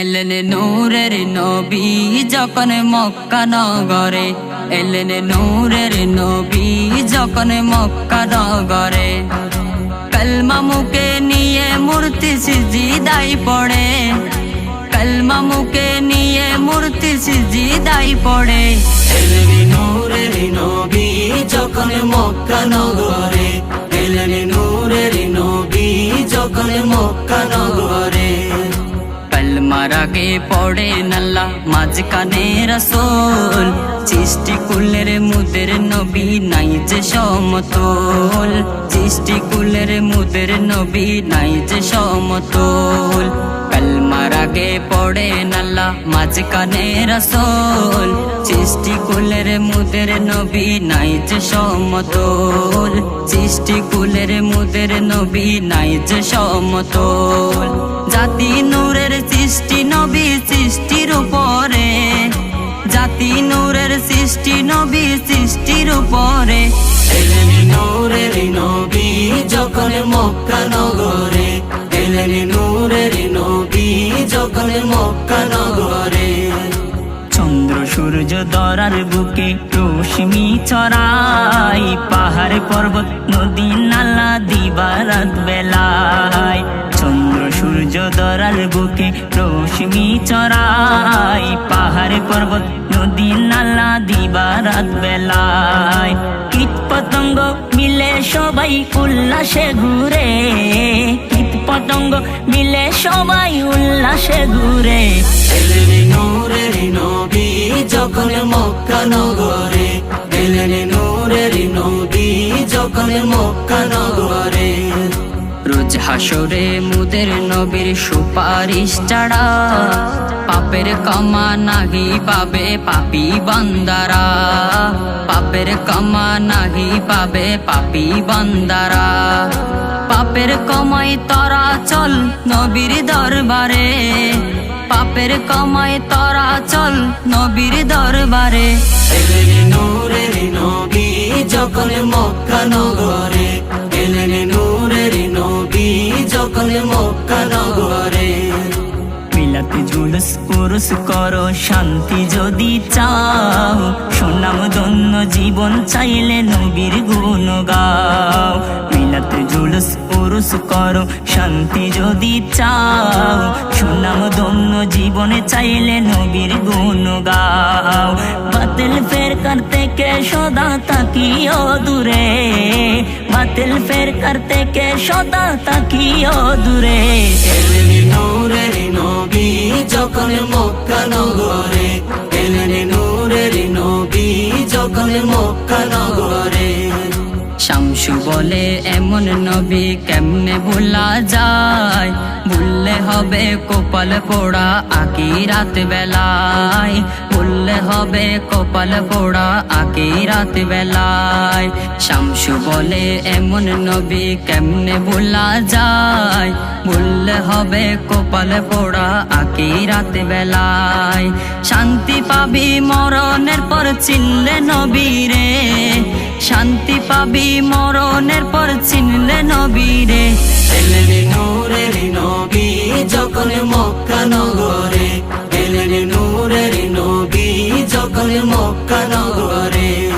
এলেন নূরের নবী যখন মক্কা নগরে, এলেন নূরের নবী যখন মক্কা নগরে। কলমা মুখে নিয়ে মূর্তি সিজিদাই পড়ে, কলমা মুখে নিয়ে মূর্তি সিজিদাই পড়ে। এলেন নূরের নবী যখন মক্কা নগরে, এলেন নূরের নবী যখন মক্কা নগরে। কলমার আগে পড়ে নাল্লা, মাঝখানে রসোল। সৃষ্টি কুলের মুদের নবী নাই যে সমতল। সৃষ্টি কুলের মুদের নবী নাই যে সমতল। কলমার আগে পড়ে নাল্লা, মাঝখানে রসোল। সৃষ্টি কুলের মুদের নবী নাই যে সমতল। সৃষ্টি কুলের মুদের নবী নাই যে সমতল। জাতি সৃষ্টি নবী সৃষ্টির উপরে। জাতি নূরের সৃষ্টি নবী সৃষ্টির উপরে। নূরের নবী যখন মক্কা নগরে। এলেন নূরের নবী যখন মক্কা নগরে। চন্দ্র সূর্য দরার বুকে রশ্মি ছড়াই পাহাড় পর্বত নদী নালা দিবারাত বেলায়। চন্দ্র সূর্য দরার বুকে রশ্মি ছড়াই পাহাড় পর্বত, নদী নালা, দিবারাত বেলায়। কীট পতঙ্গ মিলে সবাই উল্লাসে ঘুরে কীট পতঙ্গ মিলে সবাই উল্লাসে ঘুরে। যখন মক্কা নগরে নূরের নবী যখন মক্কা নগরে। হাসরে মুদের নবীর সুপারিশ ছাড়া পাপের কমা নাহি পাবে পাপি বান্দারা। পাপের কমা নাহি পাবে পাপি বান্দারা। পাপের কমাই তরা চল নবীর দরবারে। পাপের কমাই তরা চল নবীর দরবারে। যখন মিলাতে জুলুস পুরুষ করো, শান্তি যদি চাও। সুনাম, ধন্য, জীবন চাইলে নবীর গুণ গাও মিলাতে জুলুস পুরুষ করো, শান্তি যদি চাও। সুনাম, ধন্য, জীবনে চাইলে নবীর গুণ গাও। বাতিল ফের করতে কে সদা তাকিও দূরে। বাতিল ফের করতে কে সদা তাকিও দূরে। যখন মক্কা নগরে। নূরের নবী যখন মক্কা নগরে। শামসু বলে এমন নবী কেমনে ভোলা যায়? ভুললে হবে কপাল পোড়া আকি রাত বেলায় ভুললে হবে কপাল পোড়া আকি রাত বেলায় শামসু বলে, এমন নবী কেমনে ভোলা যায়? ভুললে হবে কপাল পোড়া আকি রাত বেলায় শান্তি পাবি মরণের পর চিনলে নবীরে শান্তি পাবি মরণের পর চিনলে নবীরে এলেন যখন মক্কা নগরে।